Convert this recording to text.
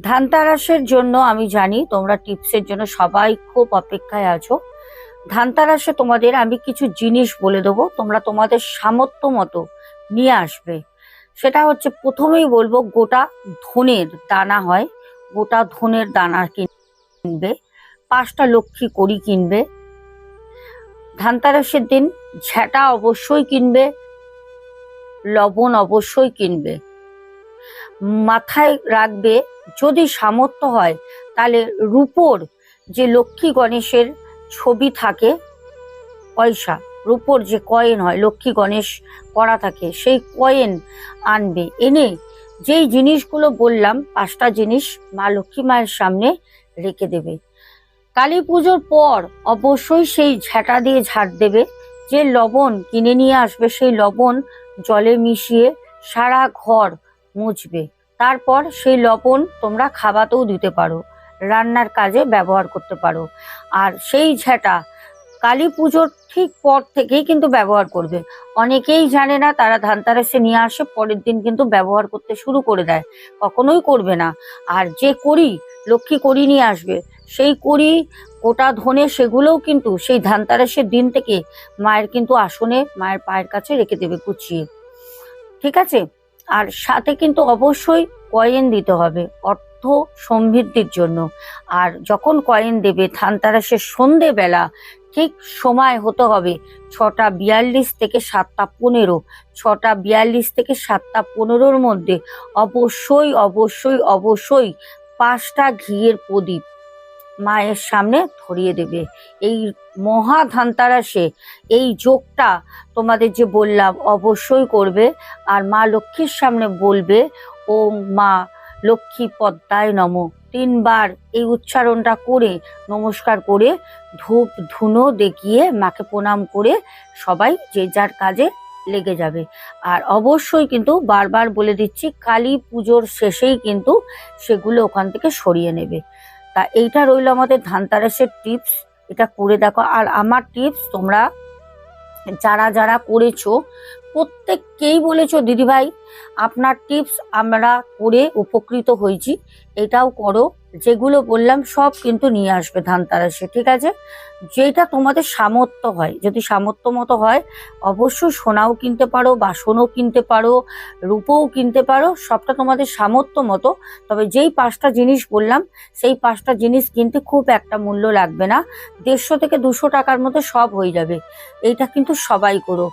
ধানতারাসের জন্য আমি জানি তোমরা টিপসের জন্য সবাই খুব অপেক্ষায় আছো। ধানতারাসে তোমাদের আমি কিছু জিনিস বলে দেবো, তোমরা তোমাদের সামর্থ্য মতো নিয়ে আসবে। সেটা হচ্ছে প্রথমেই বলব, গোটা ধনের দানা হয়, গোটা ধনের দানা কিনবে, পাঁচটা লক্ষ্মী করি কিনবে। ধানতারাসের দিন ঝ্যাটা অবশ্যই কিনবে, লবণ অবশ্যই কিনবে। মাথায় রাখবে, যদি সামর্থ্য হয়, তাহলে রূপোর যে লক্ষ্মী গণেশের ছবি থাকে, পয়সা, রূপোর যে কয়েন হয়, লক্ষ্মী গণেশ করা থাকে, সেই কয়েন আনবে, এনে যেই জিনিসগুলো বললাম, পাঁচটা জিনিস মা লক্ষ্মী মায়ের সামনে রেখে দেবে। কালী পুজোর পর অবশ্যই সেই ঝাঁটা দিয়ে ঝাড় দেবে, যে লবণ কিনে নিয়ে আসবে, সেই লবণ জলে মিশিয়ে সারা ঘর মুছবে। তারপর সেই লবণ তোমরা খাবাতেও দিতে পারো, রান্নার কাজে ব্যবহার করতে পারো। আর সেই ঝাঁটা কালী পুজোর ঠিক পর থেকেই কিন্তু ব্যবহার করবে। অনেকেই জানে না, তারা ধানতারাসে নিয়ে আসে, পরের দিন কিন্তু ব্যবহার করতে শুরু করে দেয়। কখনোই করবে না। আর যে করি লক্ষ্মী করি নিয়ে আসবে, সেই করি গোটা ধনে সেগুলোও কিন্তু সেই ধানতারাসের দিন থেকে মায়ের কিন্তু আসনে, মায়ের পায়ের কাছে রেখে দেবে গুছিয়ে ঠিক আছে? আর সাথে কিন্তু অবশ্যই কয়েন দিতে হবে, অর্থ সমৃদ্ধির জন্য। আর যখন কয়েন দেবে ধানতারাসের সন্ধেবেলা ঠিক সময় হতে হবে ছটা বিয়াল্লিশ থেকে সাতটা পনেরো। ছটা বিয়াল্লিশ থেকে সাতটা পনেরোর মধ্যে অবশ্যই অবশ্যই অবশ্যই পাঁচটা ঘিয়ের প্রদীপ মায়ের সামনে ধরিয়ে দেবে। এই মহা ধানতারাসে এই যোগটা তোমাদের যে বললাম, অবশ্যই করবে। আর মা লক্ষ্মীর সামনে বলবে ও মা লক্ষ্মী পদ্মায় নম। তিনবার এই উচ্চারণটা করে নমস্কার করে ধূপ ধুনো দেখিয়ে মাকে প্রণাম করে সবাই যে যার কাজে লেগে যাবে। আর অবশ্যই কিন্তু বারবার বলে দিচ্ছি, কালী পুজোর শেষেই কিন্তু সেগুলো ওখান থেকে সরিয়ে নেবে। তা এইটা রইল আমাদের ধানতারাসের টিপস এটা করে দেখো। আর আমার টিপস তোমরা যারা যারা করেছ প্রত্যেককেই বলেছ, দিদিভাই, আপনার টিপস আমরা করে উপকৃত হয়েছি। এটাও করো, যেগুলো বললাম সব কিন্তু নিয়ে আসবে ধানতারাসে ঠিক আছে? যেটা তোমাদের সামর্থ্য হয়, যদি সামর্থ্য মতো হয়, অবশ্যই সোনাও কিনতে পারো, বাসনও কিনতে পারো, রূপও কিনতে পারো, সবটা তোমাদের সামর্থ্য মতো। তবে যেই পাঁচটা জিনিস বললাম, সেই পাঁচটা জিনিস কিনতে খুব একটা মূল্য লাগবে না। দেড়শো থেকে দুশো টাকার মতো সব হয়ে যাবে। এইটা কিন্তু সবাই করো।